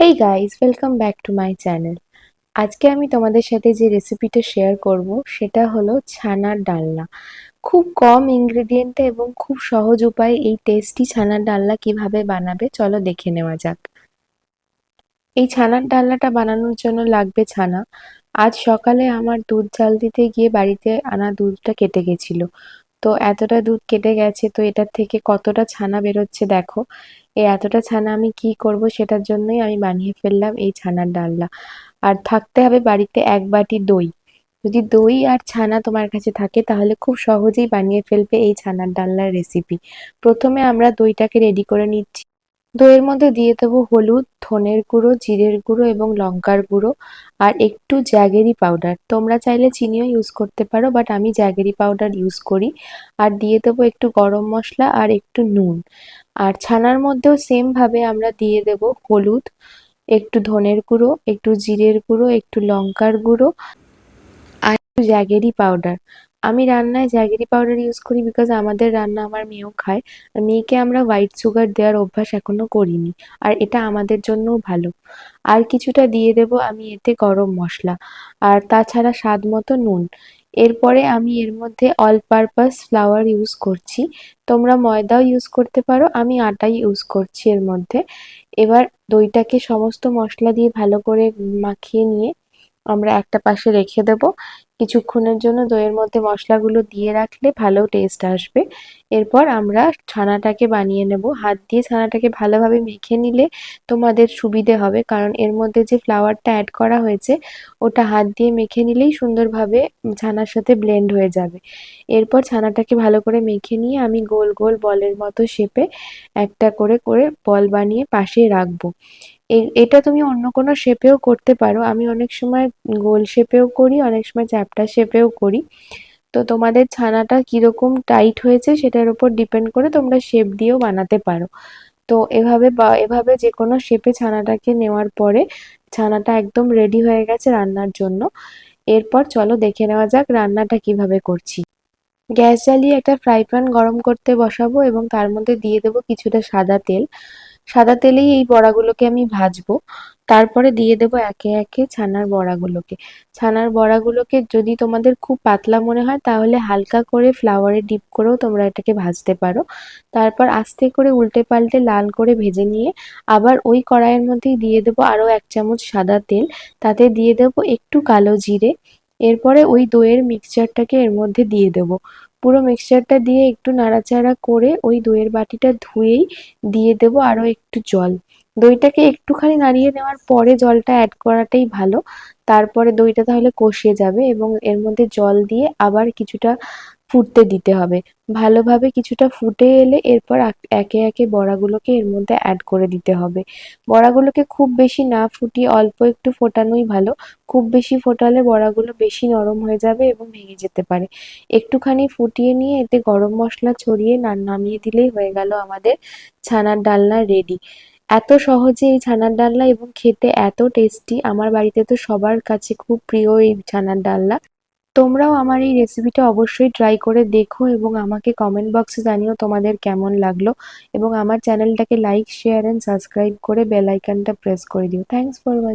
Hey guys welcome back to my channel আজকে আমি তোমাদের সাথে যে রেসিপিটা শেয়ার করব, সেটা হলো ছানার ডালনা। খুব কম ইনগ্রেডিয়েন্টে এবং খুব সহজ উপায়ে এই টেস্টি ছানার ডালনা কীভাবে বানাবে, চলো দেখে নেওয়া যাক। এই ছানার ডালনাটা বানানোর জন্য লাগবে ছানা। আজ সকালে আমার দুধ জাল দিতে গিয়ে বাড়িতে আনা দুধটা কেটে গেছিল। তো এতটা দুধ কেটে গেছে, তো এটার থেকে কতটা ছানা বেরোচ্ছে দেখো। এই এতটা ছানা আমি কি করব সেটার জন্যই আমি বানিয়ে ফেললাম এই ছানার ডালনা। আর থাকতে হবে বাড়িতে এক বাটি দই। যদি দই আর ছানা তোমার কাছে থাকে, তাহলে খুব সহজেই বানিয়ে ফেলবে এই ছানার ডালনার রেসিপি প্রথমে আমরা দইটাকে রেডি করে নিচ্ছি। দইয়ের মধ্যে দিয়ে দেবো হলুদ, ধনের গুঁড়ো, জিরের গুঁড়ো এবং লঙ্কার গুঁড়ো আর একটু জ্যাগেরি পাউডার তোমরা চাইলে চিনিও ইউজ করতে পারো বাট আমি জ্যাগেরি পাউডার ইউজ করি। আর দিয়ে দেবো একটু গরম মশলা আর একটু নুন। আর ছানার মধ্যেও সেমভাবে আমরা দিয়ে দেব হলুদ, একটু ধনের গুঁড়ো, একটু জিরের গুঁড়ো, একটু লঙ্কার গুঁড়ো আর একটু জ্যাগেরি পাউডার আমি রান্নায় জ্যাগেরি পাউডার ইউজ করি বিকজ আমাদের রান্না আমার মেয়েও খায়। আর মেয়েকে আমরা হোয়াইট সুগার দেওয়ার অভ্যাস এখনও করিনি। আর এটা আমাদের জন্যও ভালো। আর কিছুটা দিয়ে দেব আমি এতে গরম মশলা। আর তাছাড়া স্বাদ মতো নুন। এরপরে আমি এর মধ্যে অল পারপাস ফ্লাওয়ার ইউজ করছি। তোমরা ময়দাও ইউজ করতে পারো, আমি আটাই ইউজ করছি এর মধ্যে। এবার দইটাকে সমস্ত মশলা দিয়ে ভালো করে মাখিয়ে নিয়ে আমরা একটা পাশে রেখে দেব। কিছুক্ষণের জন্য দইয়ের মধ্যে মশলাগুলো দিয়ে রাখলে ভালো টেস্ট আসবে। এরপর আমরা ছানাটাকে বানিয়ে নেব। হাত দিয়ে ছানাটাকে ভালোভাবে মেখে নিলে তোমাদের সুবিধে হবে, কারণ এর মধ্যে যে ফ্লাওয়ারটা অ্যাড করা হয়েছে, ওটা হাত দিয়ে মেখে নিলেই সুন্দরভাবে ছানার সাথে ব্লেন্ড হয়ে যাবে। এরপর ছানাটাকে ভালো করে মেখে নিয়ে আমি গোল গোল বলের মতো শেপে একটা করে করে বল বানিয়ে পাশে রাখব। এটা তুমি অন্য কোনো শেপেও করতে পারো। আমি অনেক সময় গোল শেপেও করি, অনেক সময় চ্যাপ্টা শেপেও করি। তো তোমাদের ছানাটা কীরকম টাইট হয়েছে সেটার উপর ডিপেন্ড করে তোমরা শেপ দিয়েও বানাতে পারো। তো এভাবে বা, এভাবে যে কোনো শেপে ছানাটাকে নেওয়ার পরে ছানাটা একদম রেডি হয়ে গেছে রান্নার জন্য। এরপর চলো দেখে নেওয়া যাক রান্নাটা কীভাবে করছি। গ্যাস জ্বালিয়ে একটা ফ্রাই প্যান গরম করতে বসাবো এবং তার মধ্যে দিয়ে দেবো কিছুটা সাদা তেল। সাদা তেলেই এই বড়াগুলোকে আমি ভাজবো। তারপরে দিয়ে দেবো একে একে ছানার বড়াগুলোকে। ছানার বড়াগুলোকে যদি তোমাদের খুব পাতলা মনে হয়, তাহলে হালকা করে ফ্লাওয়ারে ডিপ করেও তোমরা এটাকে ভাজতে পারো। তারপর আস্তে করে উল্টে পাল্টে লাল করে ভেজে নিয়ে আবার ওই কড়াইয়ের মধ্যেই দিয়ে দেবো আরও এক চামচ সাদা তেল। তাতে দিয়ে দেবো একটু কালো জিরে। এরপরে ওই দইয়ের মিক্সচারটাকে এর মধ্যে দিয়ে দেবো। পুরো মিক্সচারটা দিয়ে একটু নাড়াচাড়া করে ওই দইয়ের বাটিটা ধুয়েই দিয়ে দেবো আরও একটু জল। দইটাকে একটুখানি নাড়িয়ে নেওয়ার পরে জলটা অ্যাড করাটাই ভালো। তারপরে দইটা তাহলে কষিয়ে যাবে এবং এর মধ্যে জল দিয়ে আবার কিছুটা ফুটতে দিতে হবে। ভালোভাবে কিছুটা ফুটে এলে এরপর একে একে বড়াগুলোকে এর মধ্যে অ্যাড করে দিতে হবে। বড়াগুলোকে খুব বেশি না ফুটিয়ে অল্প একটু ফোটানোই ভালো। খুব বেশি ফোটালে বড়াগুলো বেশি নরম হয়ে যাবে এবং ভেঙে যেতে পারে। একটুখানি ফুটিয়ে নিয়ে এতে গরম মশলা ছড়িয়ে নামিয়ে দিলেই হয়ে গেল আমাদের ছানার ডালনা রেডি এত সহজে এই ছানার ডালনা এবং খেতে এত টেস্টি আমার বাড়িতে তো সবার কাছে খুব প্রিয় এই ছানার ডালনা। তোমরাও আমার এই রেসিপিটা অবশ্যই ট্রাই করে দেখো এবং আমাকে কমেন্ট বক্সে জানিও তোমাদের কেমন লাগল এবং আমার চ্যানেলটাকে লাইক শেয়ার অ্যান্ড সাবস্ক্রাইব করে বেল আইকনটা প্রেস করে দিও। Thanks for watching